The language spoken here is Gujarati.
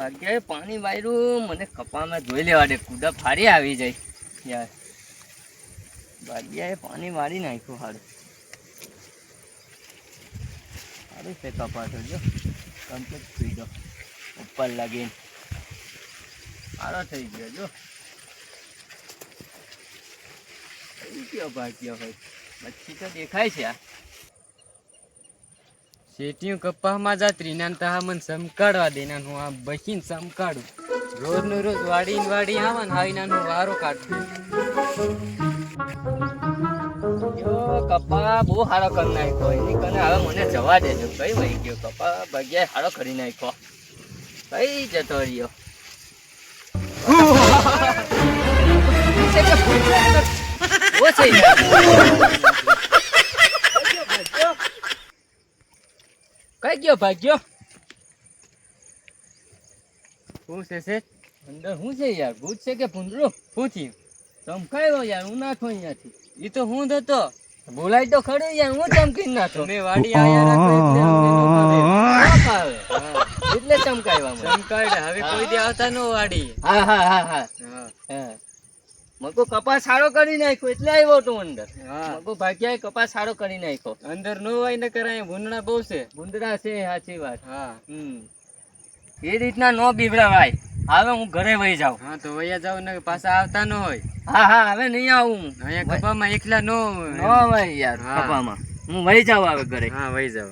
ભાગ્યાએ પાણી વાયરું, મને કપામાં જોઈ લેવા દે, કુદા ફારી આવી જાય. યાર ભાગ્યાએ પાણી વાળી નાખ્યું હારું સારું છે કપા તો જો. કમ્પ્લીટ થઈ ગયો ઉપર લાગીને. સારો થઈ ગયો, જો. કયો ગયો ભાગ્ય ભાઈ? મચ્છી તો દેખાય છે આ. શેટીયું કપ્પામાં જા ત્રીનાન તહા મને સમકાડવા દેના હું આ બસીને સમકાડું રોજનું રોજ વાડીને વાડી આવા ને હાવી નાનો વારો કાઢું કપા બહુ સારો કરી નાખ્યો એની કને હવે મને જવા દેજો કઈ વહી ગયો કપા ભાગ્યાએ સારો કરી નાખ્યો કઈ જતો રહ્યો છે કઈ ગયો ભાગ્યો? શું છે છે? અંદર શું છે યાર? ભૂત છે કે ભૂંડરો શું થયું ચમકાયો યાર હું નાખો અહીંયાથી. એ તો હું હતો. બોલાય તો ખરું યાર હું ચમકીને નાખો. મેં વાડી આયા એટલે ચમકાયવા સમકાડ હવે કોઈ દે આવતા નો વાડી. હા હા હા. હા. હા. મગો કપાસ સારો કરી નાખ્યો એટલે આવ્યો તો અંદર. હા. મગો ભાગ્યાએ કપાસ સારો કરી નાખ્યો. અંદર નો હોય ને કરાય ભૂંડણા બહુ છે. ગુંદરા છે સાચી વાત. હા. હમ. એ રીતના નો બીવડાવાય. હવે હું ઘરે વહી જાઉં. હા તો વયા જાવ ને પાછા આવતા ન હોય. હા હા હવે નહીં આવું. અહીંયા કપામાં એકલા નો નો હોય યાર કપામાં. હું વહી જાઉં હવે ઘરે. હા વહી જાવ.